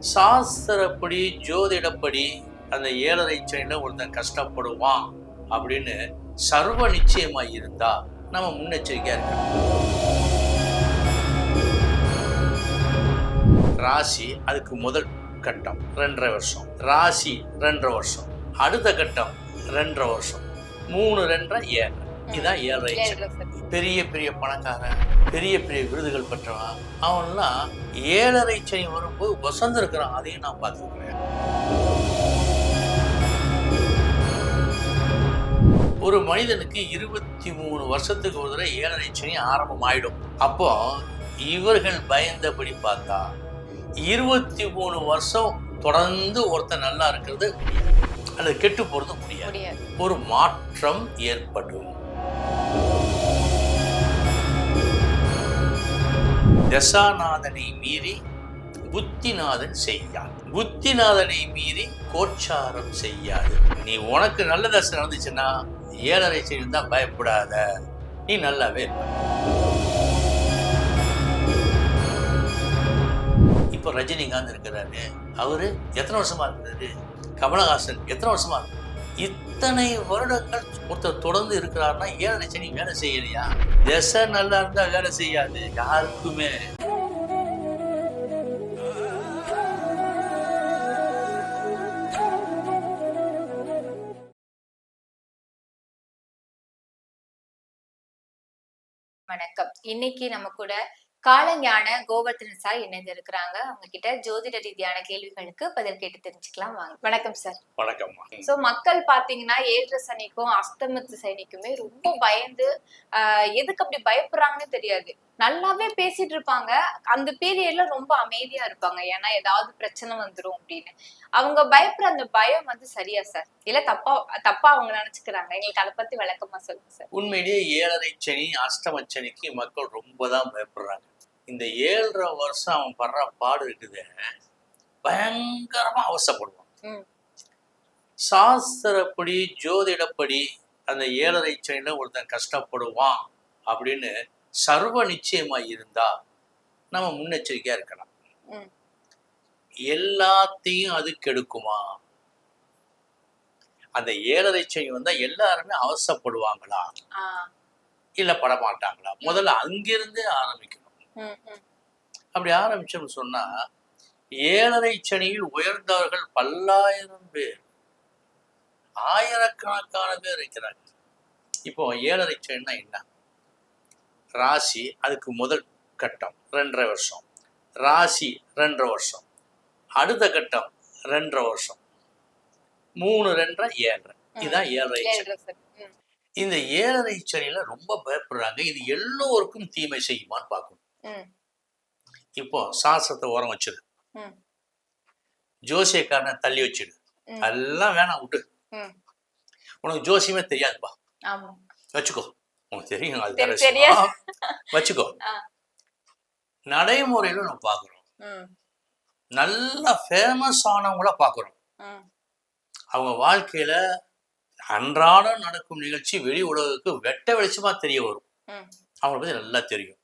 சாஸ்திரப்படி ஜோதிடப்படி அந்த ஏழரை சனியில் ஒருத்தன் கஷ்டப்படுவான் அப்படின்னு சர்வ நிச்சயமா இருந்தா நம்ம முன்னெச்சரிக்கையா இருக்கணும் ராசி அதுக்கு முதல் கட்டம் ரெண்டரை வருஷம். ராசி ரெண்டரை வருஷம். அடுத்த கட்டம் ரெண்டரை வருஷம். மூணு ரெண்டரை ஏழரை இதான் ஏழரை. பெரிய பெரிய பணக்காரன் பெரிய பெரிய விருதுகள் பெற்றவன். அவன்லாம் ஏழரை சனி வரும்போது வசந்து இருக்கிறான் அதையும் நான் பார்த்துருக்கிறேன். ஒரு மனிதனுக்கு இருபத்தி மூணு வருஷத்துக்கு ஒரு தடவை ஏழரை சனி ஆரம்பம் ஆயிடும் அப்போ இவர்கள் பயந்தபடி பார்த்தா இருபத்தி மூணு வருஷம் தொடர்ந்து ஒருத்தன் நல்லா இருக்கிறது அல்லது கெட்டு முடியாது. முடியாது. ஒரு மாற்றம் ஏற்படும். தசாநாதனை மீறி புத்திநாதன் செய்யான். புத்திநாதனை மீறி கோச்சாரம் செய்யாது. நீ உனக்கு நல்ல தசை நடந்துச்சுன்னா ஏழரை தான் பயப்படாத. நீ நல்லாவே இப்போ ரஜினிகாந்த் இருக்கிறாரு. அவரு எத்தனை வருஷமா இருக்கிறாரு கமலஹாசன் எத்தனை வருஷமா இருக்காரு? இத்தனை வருடங்கள் ஒருத்தர் தொடர்ந்து இருக்கிறாருன்னா ஏழரை சனி வேலை செய்யலையா? எச நல்லா இருந்தா வேலை செய்யாது யாருக்குமே. வணக்கம். இன்னைக்கு நம்ம கூட காலஞான கோவர்தன் சார் இணைந்திருக்கிறாங்க. அவங்க கிட்ட ஜோதிட ரீதியான கேள்விகளுக்கு பதில் கேட்டு தெரிஞ்சுக்கலாம். வாங்க. வணக்கம் சார் வணக்கம்மா சோ மக்கள் பாத்தீங்கன்னா ஏழரை சனிக்கும் அஸ்தமத்து சனிக்குமே ரொம்ப பயந்து எதுக்கு அப்படி பயப்படுறாங்கன்னு தெரியாது. நல்லாவே பேசிட்டு இருப்பாங்க. அந்த பீரியட்ல ரொம்ப அமைதியா இருப்பாங்க. ஏன்னா ஏதாவது பிரச்சனை வந்துரும் அப்படின்னு. அவங்க பயப்படுற அந்த பயம் வந்து சரியா சார் இல்ல தப்பா தப்பா அவங்க நினைச்சுக்கிறாங்க? எங்களுக்கு அதை பத்தி விளக்கமா சொல்லுங்க சார் உண்மையிலேயே ஏழரை சனி அஷ்டம சனிக்கு மக்கள் ரொம்ப தான் பயப்படுறாங்க. இந்த ஏழரை வருஷம் அவன் படுற பாடு இருக்குது பயங்கரமா அவசப்படுவான். சாஸ்திரப்படி ஜோதிடப்படி அந்த ஏழரை சனியில ஒருத்தன் கஷ்டப்படுவான் அப்படின்னு சர்வ நிச்சயமா இருந்தா நம்ம முன்னெச்சரிக்கையா இருக்கலாம். எல்லாத்தையும் அது கெடுக்குமா அந்த ஏழரை சனி வந்தா எல்லாருமே அவசப்படுவாங்களா இல்ல படமாட்டாங்களா முதல்ல அங்கிருந்தே ஆரம்பிக்கணும். அப்படி ஆரம்பிச்சோம்னு சொன்னா ஏழரை சனியில் உயர்ந்தவர்கள் பல்லாயிரம் பேர். ஆயிரக்கணக்கான பேர் இருக்கிறாங்க. இப்போ ஏழரை சனின்னா என்ன? ராசி அதுக்கு முதல் கட்டம் ரெண்டரை வருஷம். ராசி ரெண்டரை வருஷம். அடுத்த கட்டம் ரெண்டரை வருஷம். மூணு ரெண்டரை ஏழரை. இதான் ஏழரை சனி. இந்த ஏழரை சனியில ரொம்ப பயப்படுறாங்க. இது எல்லோருக்கும் தீமை செய்யுமான்னு பார்க்கணும். இப்போ சாஸ்திரத்தை ஓரம் வச்சிடு ம். ஜோசியக்காரனை தள்ளி வச்சிடு. எல்லாம் வேணாம் விட்டு. உனக்கு ஜோசியமே தெரியாதுப்பா வச்சுக்கோ உனக்கு தெரியும் அது. வச்சுக்கோ. நடைமுறையில நம்ம பார்க்குறோம் ம். நல்ல ஃபேமஸ் ஆனவங்கள பார்க்குறோம் ம். அவங்க வாழ்க்கையில அன்றாடம் நடக்கும் நிகழ்ச்சி வெளி உலகுக்கு வெட்ட வெளிச்சமா தெரிய வரும். அவங்களை பத்தி நல்லா தெரியும்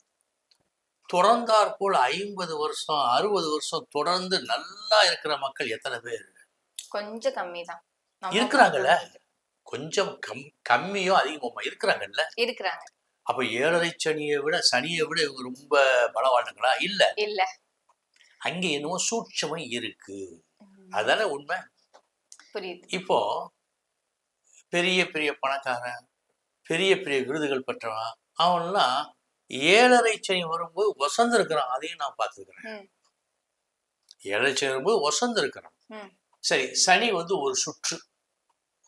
தொடர்ந்தாற் போல் ஐம்பது வருஷம் அறுபது வருஷம் தொடர்ந்து நல்லா இருக்கிற மக்கள் எத்தனை பேர்? கொஞ்சம் கம்மி தான் இருக்கிறாங்கல்ல? கொஞ்சம் கம் கம்மியோ அதிகமோ இருக்கிறாங்கல்ல? இருக்கிறாங்க. அப்ப ஏழரை சனியை விட சனியை விட இவங்க ரொம்ப பலவானுங்களா இல்ல. இல்ல. அங்க என்னவோ சூட்சமம் இருக்கு. அதானே உண்மை? இப்போ பெரிய பெரிய பணக்காரன் பெரிய பெரிய விருதுகள் பெற்றவன் அவன்லாம் ஏழரை சனி வரும்போது வசந்து இருக்கிறான் அதையும் நான் பார்த்துருக்கிறேன். ஏழரை சனி வரும்போது வசந்து இருக்கிறான். சரி சனி வந்து ஒரு சுற்று.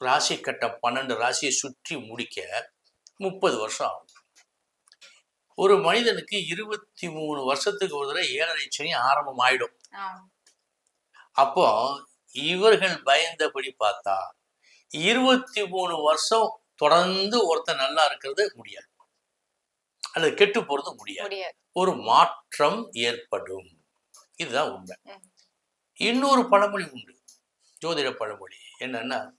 ராசி கட்டம் பன்னெண்டு ராசியை சுற்றி முடிக்க முப்பது வருஷம் ஆகும். ஒரு மனிதனுக்கு இருபத்தி மூணு வருஷத்துக்கு ஒரு தடவை ஏழரை சனி ஆரம்பம் ஆயிடும். அப்போ இவர்கள் பயந்தபடி பார்த்தா இருபத்தி மூணு வருஷம் தொடர்ந்து ஒருத்தன் நல்லா இருக்கிறது முடியாது. அல்லது கெட்டு போறது முடியாது. ஒரு மாற்றம் ஏற்படும். இதுதான் உண்மை. இன்னொரு பழமொழி உண்டு. ஜோதிட பழமொழி. என்னன்னா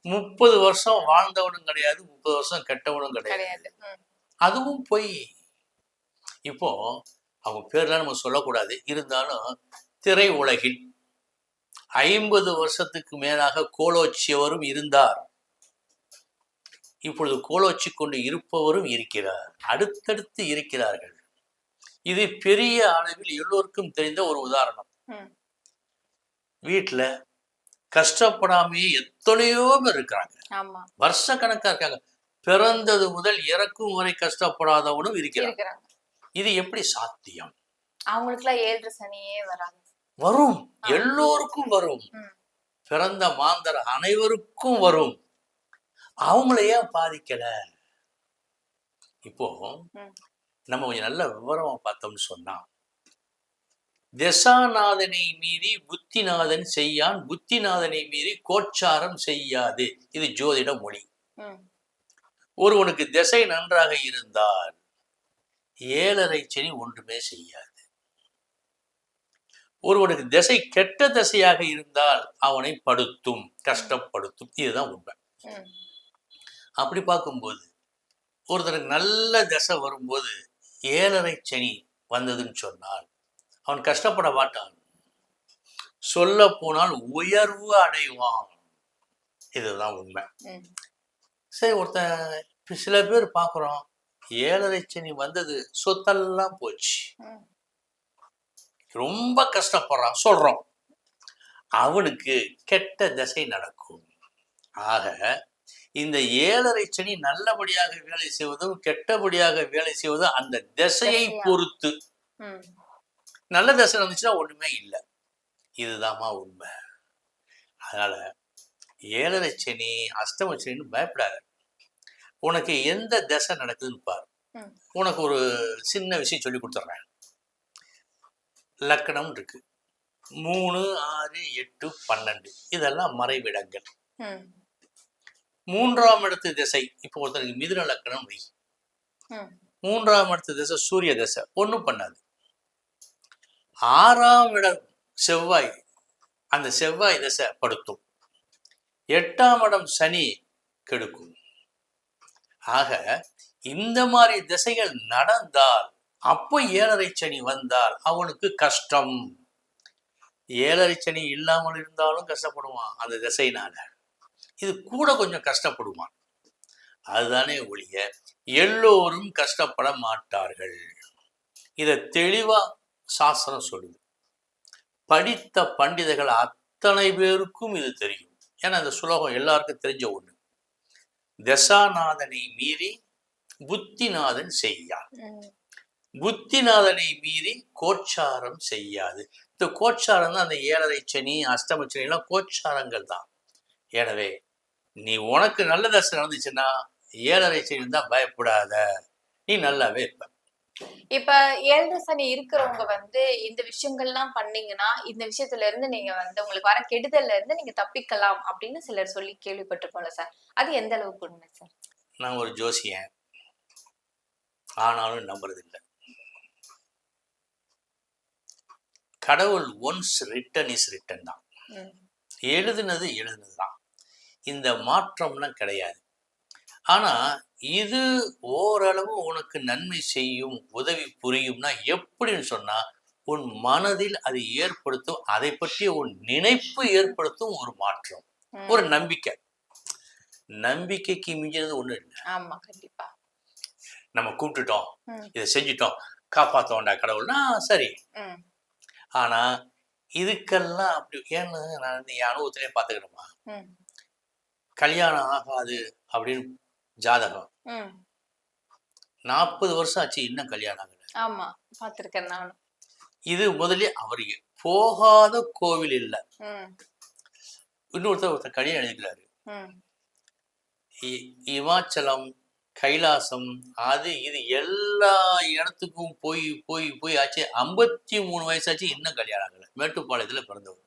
முப்பது வருஷம் வாழ்ந்தவனும் கிடையாது முப்பது வருஷம் கெட்டவனும் கிடையாது. அதுவும் பொய் இப்போ அவங்க பேர்லாம் நம்ம சொல்லக்கூடாது. இருந்தாலும் திரை உலகில் ஐம்பது வருஷத்துக்கு மேலாக கோலோச்சியவரும் இருந்தார். இப்பொழுது கோலோச்சி கொண்டு இருப்பவரும் இருக்கிறார். அடுத்தடுத்து இருக்கிறார்கள். இது பெரிய அளவில் எல்லோருக்கும் தெரிந்த ஒரு உதாரணம். வீட்டுல கஷ்டப்படாமையே எத்தனையோ பேர் இருக்கிறாங்க. வருஷ கணக்கா இருக்காங்க. பிறந்தது முதல் இறக்கும் வரை கஷ்டப்படாதவனும் இருக்கிறாங்க. இது எப்படி சாத்தியம்? அவங்களுக்குலாம் சனியே வராது. வரும். எல்லோருக்கும் வரும். பிறந்த மாந்தர் அனைவருக்கும் வரும். அவங்கள ஏன் பாதிக்கல இப்போ. நம்ம கொஞ்சம் நல்ல விவரமா பார்த்தோம்னு சொன்னா தசாநாதனை மீறி புத்திநாதன் செய்யான் புத்திநாதனை மீறி கோச்சாரம் செய்யாது இது ஜோதிட மொழி. ஒருவனுக்கு திசை நன்றாக இருந்தால் ஏழரை சனி ஒன்றுமே செய்யாது ஒருவனுக்கு திசை கெட்ட திசையாக இருந்தால் அவனை படுத்தும் கஷ்டப்படுத்தும் இதுதான் உண்மை. அப்படி பார்க்கும்போது ஒருத்தருக்கு நல்ல திசை வரும்போது ஏழரை சனி வந்ததுன்னு சொன்னால் அவன் கஷ்டப்பட மாட்டான். சொல்ல போனால் உயர்வு அடைவான். இதுதான் உண்மை. சரி ஒருத்தன் இப்ப சில பேர் பார்க்குறோம் ஏழரை சனி வந்தது சொத்தெல்லாம் போச்சு. ரொம்ப கஷ்டப்படுறான் சொல்றோம். அவனுக்கு கெட்ட திசை நடக்கும். ஆக இந்த ஏழரை சனி நல்லபடியாக வேலை செய்வதும் கெட்டபடியாக வேலை செய்வதும் அந்த திசையை. பொறுத்து. நல்ல திசை இருந்துச்சுன்னா ஒண்ணுமே இல்லை. இதுதாம்மா உண்மை. அதனால ஏழரை சனி அஷ்டம சனின்னு பயப்படாத. உனக்கு எந்த திசை நடக்குதுன்னு பாரு. உனக்கு ஒரு சின்ன விஷயம் சொல்லி கொடுத்துட்றேன் லக்கணம் இருக்கு. மூணு ஆறு எட்டு பன்னெண்டு. இதெல்லாம் மறைவிடங்கள். மூன்றாம் இடத்து திசை. இப்போ ஒருத்தருக்கு மிதுன லக்கணம் வை. மூன்றாம் இடத்து திசை சூரிய திசை. ஒன்றும் பண்ணாது. ஆறாம் இடம் செவ்வாய். அந்த செவ்வாய் திசை படுத்தும். எட்டாம் இடம் சனி கெடுக்கும். ஆக இந்த மாதிரி திசைகள் நடந்தால் அப்போ ஏழரை சனி வந்தால் அவனுக்கு கஷ்டம். ஏழரை சனி இல்லாமல் இருந்தாலும் கஷ்டப்படுவான் அந்த திசையினால. இது கூட கொஞ்சம் கஷ்டப்படுவான் அதுதானே ஒழிய எல்லோரும் கஷ்டப்பட மாட்டார்கள். இதை தெளிவா சாஸ்திரம் சொல்லுது. படித்த பண்டிதர்கள் அத்தனை பேருக்கும் இது தெரியும். ஏன்னா இந்த சுலோகம் எல்லாருக்கும் தெரிஞ்ச ஒண்ணு. தசாநாதனை மீறி புத்திநாதன் செய்யான். புத்திநாதனை மீறி கோச்சாரம் செய்யாது. இந்த கோச்சாரம் தான் அந்த ஏழரை சனி அஷ்டம சனி எல்லாம் கோச்சாரங்கள் தான் எனவே நீ உனக்கு நல்ல தசை நடந்துச்சுன்னா ஏழரை சனி தான் பயப்படாத. நீ நல்லாவே இருப்ப. இப்ப ஏழரை சனி இருக்கிறவங்க வந்து இந்த விஷயங்கள்லாம் பண்ணீங்கன்னா இந்த விஷயத்துல இருந்து நீங்க வந்து உங்களுக்கு வர கெடுதல்ல இருந்து நீங்க தப்பிக்கலாம் அப்படின்னு சிலர் சொல்லி கேள்விப்பட்டிருக்கோம்ல சார். அது எந்த அளவுக்கு உண்மை சார்? நான் ஒரு ஜோசியன். ஆனாலும் நம்புறது இல்லை கடவுள் ஒன்ஸ் ரிட்டன் இஸ் ரிட்டன் தான். எழுதுனது எழுதுனது தான். இந்த மாற்றம்லாம் கிடையாது ஆனா இது ஓரளவு உனக்கு நன்மை செய்யும் உதவி புரியும்னா எப்படின்னு சொன்னா உன் மனதில் அது ஏற்படுத்தும் அதை பற்றிய உன் நினைப்பு ஏற்படுத்தும் ஒரு மாற்றம். ஒரு நம்பிக்கை நம்பிக்கைக்கு மிஞ்சினது ஒண்ணு இல்லை ஆமா கண்டிப்பா நம்ம கூப்பிட்டுட்டோம். இதை செஞ்சுட்டோம் காப்பாத்தோண்டா கடவுள்னா சரி. ஆனா இதுக்கெல்லாம் அப்படி ஏன்னு நான் என் அனுபவத்திலே பார்த்துக்கணுமா ம். கல்யாணம் ஆகாது அப்படின்னு ஜாதகம். நாற்பது வருஷம் ஆச்சு இன்னும் கல்யாணம் ஆகல. ஆமா பாத்திருக்கேன் நானும். இது முதல்ல அவருக்கு போகாத கோவில் இல்லை. இன்னொருத்தர் ஒருத்தர் கல்யாணம் எழுதிக்கிறாரு. இமாச்சலம் கைலாசம் அது இது எல்லா இடத்துக்கும் போய் போய் போய் ஆச்சு. ஐம்பத்தி மூணு வயசாச்சு இன்னும் கல்யாணம் ஆகல. மேட்டுப்பாளையத்துல பிறந்தவர்.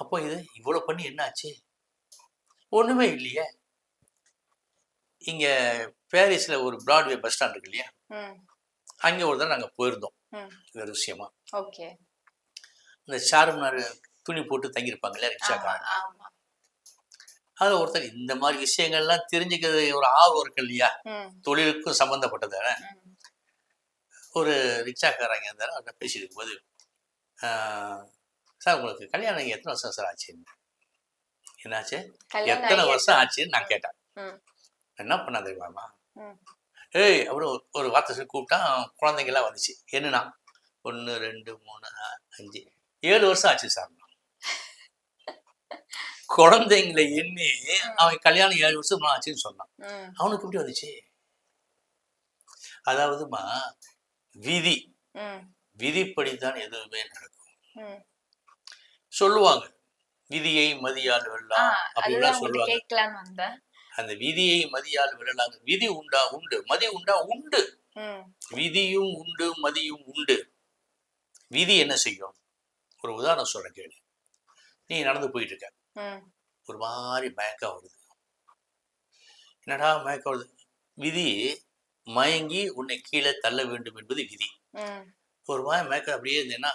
அப்போ இது இவ்வளவு பண்ணி என்ன ஆச்சு? ஒண்ணுமே இல்லையே. இங்க பாரிஸ்ல ஒரு பிராட்வே பஸ் ஸ்டாண்ட் இருக்கு இல்லையா. அங்க ஒரு தடவை நாங்க போயிருந்தோம். வேறு விஷயமா. ஓகே. இந்த சார்மினார் துணி போட்டு தங்கியிருப்பாங்க இல்லையா? ஆமா ரிக்ஷாக்காரங்க அதுல ஒருத்தர் இந்த மாதிரி விஷயங்கள்லாம் தெரிஞ்சுக்கிறது ஒரு ஆர்வம் இருக்கு இல்லையா. தொழிலுக்கும் சம்பந்தப்பட்டது ம். ஒரு ரிக்ஷாக்காரங்க இருந்தாரு. அவர்கிட்ட பேசிட்டு இருக்கும்போது சார் உங்களுக்கு கல்யாணம் எத்தனை வருஷம் சார் ஆச்சு? என்னாச்சு? எத்தனை வருஷம் ஆச்சுன்னு நான் கேட்டேன். என்ன பண்ணா தெரியுமாமா. ஏய் அப்புறம் ஒரு- வார்த்தை சொல்லி கூப்பிட்டா குழந்தைங்கெல்லாம் வந்துச்சு. என்னன்னா ஒன்று ரெண்டு மூணு அஞ்சு. ஏழு வருஷம் ஆச்சு சார். குழந்தைங்களை எண்ணி அவன் கல்யாணம் ஏழு வருஷம் ஆச்சுன்னு சொன்னான். அவனுக்கு எப்படி வந்துச்சு? அதாவதுமா விதி. விதிப்படித்தான் எதுவுமே நடக்கும். சொல்லுவாங்க. விதியை மதியால் வெல்லலாம் உங்கள்ட்ட சொல்லுவாங்க. அந்த விதியை மதியால் வெல்லலாம் விதி உண்டா உண்டு? மதி உண்டா உண்டு? விதியும் உண்டு மதியும் உண்டு. விதி என்ன செய்யும்? ஒரு உதாரணம் சொல்றேன் கேளு. நீ நடந்து போயிட்டு இருக்க ஒரு மாதிரி மயக்கம் வருது. என்னடா மயக்கம் வருது? விதி மயங்கி உன்னை கீழே தள்ள வேண்டும் என்பது விதி. ஒரு மாதிரி மயக்கம் அப்படியே இருந்தேன்னா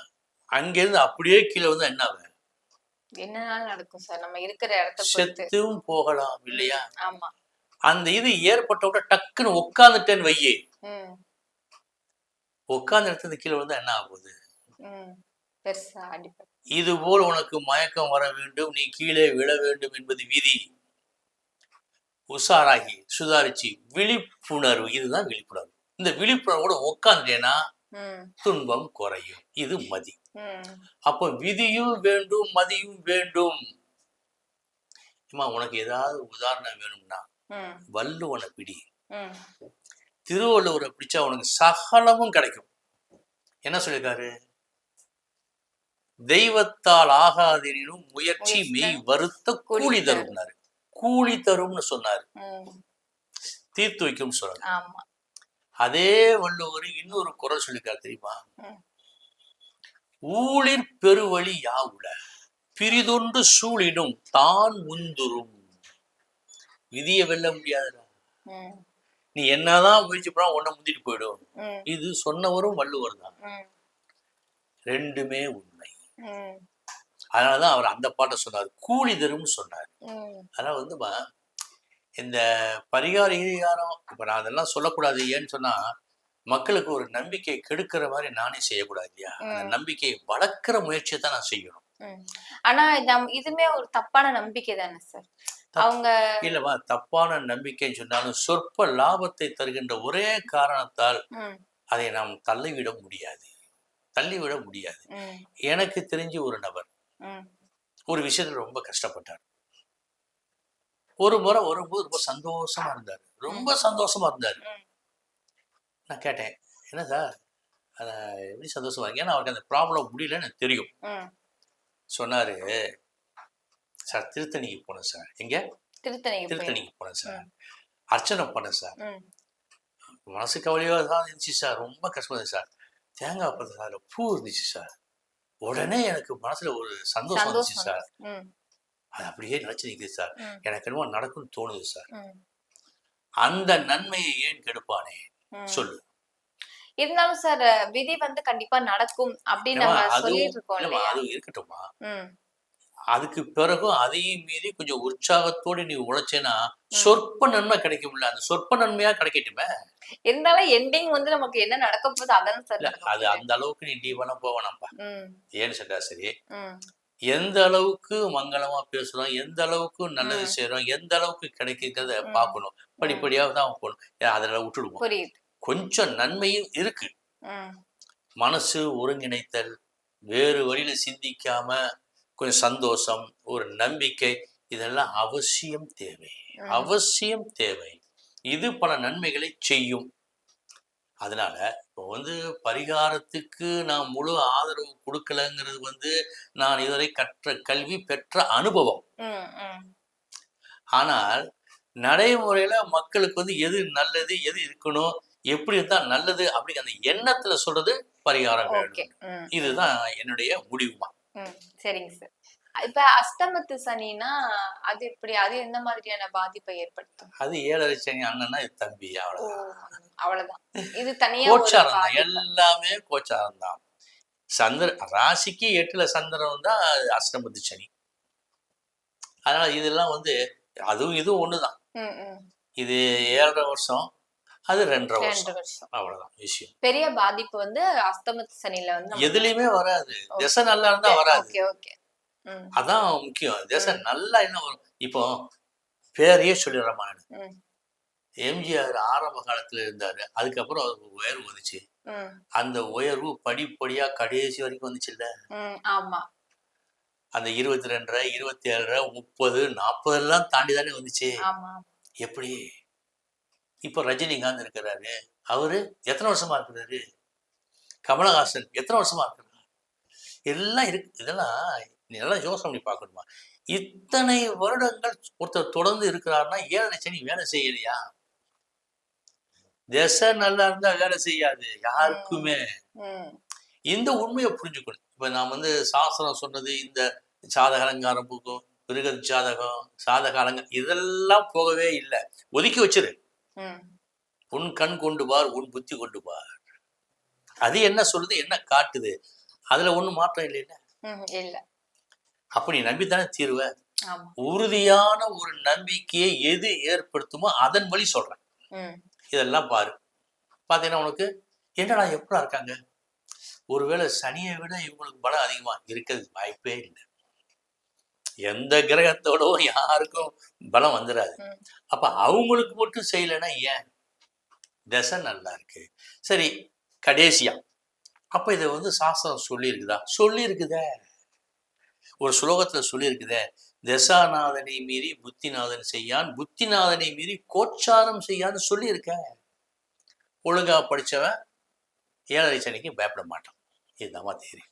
அங்கேருந்து அப்படியே கீழே வந்து என்ன ஆகும்? என்னனாலும் நடக்கும் சார்? நம்ம இருக்கிற இடத்த செத்தும் போகலாம் இல்லையா? ஆமா. அந்த இது ஏற்பட்ட உடனே டக்குன்னு உட்காந்துட்டேன்னு வையே. உட்கார்ந்த இடத்துல கீழே வந்து என்ன ஆகுது? இது போல் உனக்கு மயக்கம் வர வேண்டும் நீ கீழே விழ வேண்டும் என்பது விதி. உஷாராகி சுதாரிச்சு விழிப்புணர்வு. இதுதான் விழிப்புணர்வு. இந்த விழிப்புணர்வோட உட்காந்துட்டேன்னா துன்பம் குறையும். இது மதி. அப்போ விதியும் வேண்டும் மதியும் வேண்டும். அம்மா உனக்கு ஏதாவது உதாரணம் வேணும்னா ம், வள்ளுவனை பிடி. திருவள்ளுவரை பிடிச்சா உனக்கு சகலமும் கிடைக்கும். என்ன சொல்லியிருக்காரு தெய்வத்தால் ஆகாதெனினும் முயற்சி மெய் வருத்த கூலி தரும்னாரு. கூலி தரும்னு சொன்னாரு. தீர்த்து வைக்கும் ஆமா. அதே வள்ளுவர் இன்னொரு குரல் சொல்லியிருக்காரு தெரியுமா? ம். ஊழிற் பெருவழி யாவுல? பிரிதொன்று சூழினும் தான் முந்துரும் விதியை வெல்ல முடியாதுடா. ம், நீ என்னதான் முயற்சி பண்ணா உன்னை முந்திட்டு போயிடும். இது சொன்னவரும் வள்ளுவர் தான். ரெண்டுமே உண்மை. அதனாலதான் அவர் அந்த பாட்டை சொன்னார். கூலி தரும்னு சொன்னார். அதனால வந்து இந்த பரிகார இப்ப நான் அதெல்லாம் சொல்லக்கூடாது ஏன்னு சொன்னா மக்களுக்கு ஒரு நம்பிக்கை கெடுக்கிற மாதிரி நானே செய்யக்கூடாது இல்லையா? அந்த. நம்பிக்கையை வளர்க்கிற முயற்சியை தான் நான் செய்யணும். ஆனா நம் இதுமே ஒரு தப்பான நம்பிக்கை தானே சார் அவங்க இல்லவா தப்பான நம்பிக்கைன்னு சொன்னாலும் சொற்ப லாபத்தை தருகின்ற ஒரே காரணத்தால் அதை நாம் தள்ளிவிட முடியாது. தள்ளிவிட முடியாது. எனக்கு தெரிஞ்சு ஒரு நபர் ஒரு விஷயத்துல ரொம்ப கஷ்டப்பட்டார். ஒரு முறை வரும்போது ரொம்ப சந்தோஷமா இருந்தார். ரொம்ப சந்தோஷமா இருந்தார். நான் கேட்டேன் என்ன சார்? அத எப்படி சந்தோஷமா ஏன்னா அவருக்கு அந்த ப்ராப்ளம் முடியலன்னு எனக்கு தெரியும். சொன்னாரு சார் திருத்தணிக்கு போனேன் சார். எங்க? திருத்தணிக்கு போனேன் சார். அர்ச்சனை பண்ணேன் சார். மனசு கவலையாக தான் இருந்துச்சு சார். ரொம்ப கஷ்டமா இருந்துச்சு சார். தேங்காய் பழம் சார் பூ இருந்துச்சு சார். உடனே எனக்கு மனசுல ஒரு சந்தோஷம் வந்துச்சு சந்தோஷம் சார். அது அப்படியே நினைச்சு நிற்குது சார். எனக்கு என்னமோ நடக்கும்னு தோணுது சார். அந்த நன்மையை ஏன் கெடுப்பானே. சொல்லு. இருந்தாலும் சார் விதி வந்து கண்டிப்பா நடக்கும் அப்படின்னு அது இருக்கட்டும்மா. ம், அதுக்கு பிறகும் அதையும் மீறி கொஞ்சம் உற்சாகத்தோடு நீ உழைச்சேன்னா சொற்ப நன்மை கிடைக்கும்ல அந்த சொற்ப நன்மையா கிடைக்கட்டுமே. இருந்தாலும் எண்டிங் வந்து நமக்கு என்ன நடக்க போகுது அதானே சார் அது. அந்த அளவுக்கு நீ டீவெல்லாம் போவேனாம்ப்பா ஏன்னு சொன்னா சரி எந்த அளவுக்கு மங்களமா பேசுறோம் எந்த அளவுக்கு நல்லது ம். செய்றோம் எந்த அளவுக்கு கிடைக்குங்கிறத. பார்க்கணும் படிப்படியாக தான் போகணும் அதெல்லாம் விட்டுடுவோம். கொஞ்சம் நன்மையும் இருக்கு. மனசு ஒருங்கிணைத்தல் வேறு வழியில சிந்திக்காம கொஞ்சம் சந்தோஷம் ஒரு நம்பிக்கை இதெல்லாம் அவசியம் தேவை. அவசியம் தேவை. இது பல நன்மைகளை செய்யும். அதனால இப்போ வந்து பரிகாரத்துக்கு நான் முழு ஆதரவு கொடுக்கலங்கிறது வந்து நான் இதுவரை கற்ற கல்வி பெற்ற அனுபவம். ஆனால் நடைமுறையில மக்களுக்கு வந்து எது நல்லது எது இருக்கணும் எப்படி இருந்தா நல்லது அப்படிங்கிற அந்த எண்ணத்துல சொல்றது பரிகாரம் இதுதான் என்னுடைய முடிவுமா. சரிங்க சார் இப்ப அஷ்டமத்து சனினா அது எப்படி? அது எந்த மாதிரியான பாதிப்பை ஏற்படுத்தும்? அது ஏழரை சனி அண்ணன்னா இது தம்பி அவ்வளவுதான். அவ்வளவுதான். இது தனியா கோச்சாரம் தான். எல்லாமே கோச்சாரம் தான் சந்திர ராசிக்கு எட்டுல சந்திரன் தான் அஷ்டமத்து சனி. அதனால இதெல்லாம் வந்து அதுவும் இதுவும் ஒண்ணுதான். இது ஏழரை வருஷம் அது ரெண்டரை ரெண்டு வருஷம். அவ்வளவுதான் விஷயம். பெரிய பாதிப்பு வந்து அஸ்தமத்து சனியில வந்து எதுலயுமே வராது. திசை நல்லா இருந்தா வராது. ஓகே. அதான் முக்கியம். திசை நல்லா என்ன வரும்? இப்போ பேரையே சொல்லிடுறேன் நான் எம்ஜிஆர் ஆரம்ப காலத்துல இருந்தாரு. அதுக்கப்புறம் அவருக்கு உயர்வு வந்துச்சு. அந்த உயர்வு படிப்படியா கடைசி வரைக்கும் வந்துச்சு இல்ல அந்த இருபத்தி ரெண்டரை இருபத்தி ஏழரை முப்பது நாற்பது எல்லாம் தாண்டி தானே வந்துச்சு. எப்படி? இப்போ ரஜினிகாந்த் இருக்கிறாரு. அவரு எத்தனை வருஷமா இருக்கிறாரு? கமலஹாசன் எத்தனை வருஷமா இருக்கிறாரு? எல்லாம் இருக்கு. இதெல்லாம் நீ நல்லா யோசனை பண்ணி பார்க்கணுமா? இத்தனை வருடங்கள் ஒருத்தர் தொடர்ந்து இருக்கிறாருன்னா ஏழரை சனி வேலை செய்யலையா? திசை நல்லா இருந்தா வேலை செய்யாது யாருக்குமே. இந்த உண்மையை புரிஞ்சுக்கணும். இப்ப நான் வந்து சாஸ்திரம் சொன்னது இந்த சாதக அலங்காரம் பூக்கும் மிருக ஜாதகம் சாதக அலங்காரம் இதெல்லாம் போகவே இல்லை. ஒதுக்கி வச்சிரு. உன் கண் கொண்டு பார் உன் புத்தி கொண்டு பார். அது என்ன சொல்லுது என்ன காட்டுது? அதுல ஒண்ணும் மாற்றம் இல்லைல்ல? ம் இல்ல. அப்ப நீ நம்பித்தானே தீருவ ஆமா. உறுதியான ஒரு நம்பிக்கையை எது ஏற்படுத்துமோ அதன் வழி சொல்றேன். இதெல்லாம் பாரு. பார்த்தீங்கன்னா உனக்கு என்னடா எப்படா இருக்காங்க? ஒருவேளை சனியை விட இவங்களுக்கு பலம் அதிகமா இருக்கிறது வாய்ப்பே இல்லை. எந்த கிரகத்தோடவும் யாருக்கும் பலம் வந்துடாது. அப்ப அவங்களுக்கு மட்டும் செய்யலைன்னா ஏன்? தசை நல்லா இருக்கு. சரி கடைசியா. அப்ப இதை வந்து சாஸ்திரம் சொல்லி இருக்குதா சொல்லி இருக்குதே ஒரு ஸ்லோகத்துல சொல்லியிருக்குதே தசாநாதனை மீறி புத்திநாதன் செய்யான் புத்திநாதனை மீறி கோச்சாரம் செய்யான்னு சொல்லியிருக்க. ஒழுங்காக ஒழுங்கா படிச்சவன் ஏழரை சனிக்கு பயப்பட மாட்டான். இதுதான் தேரி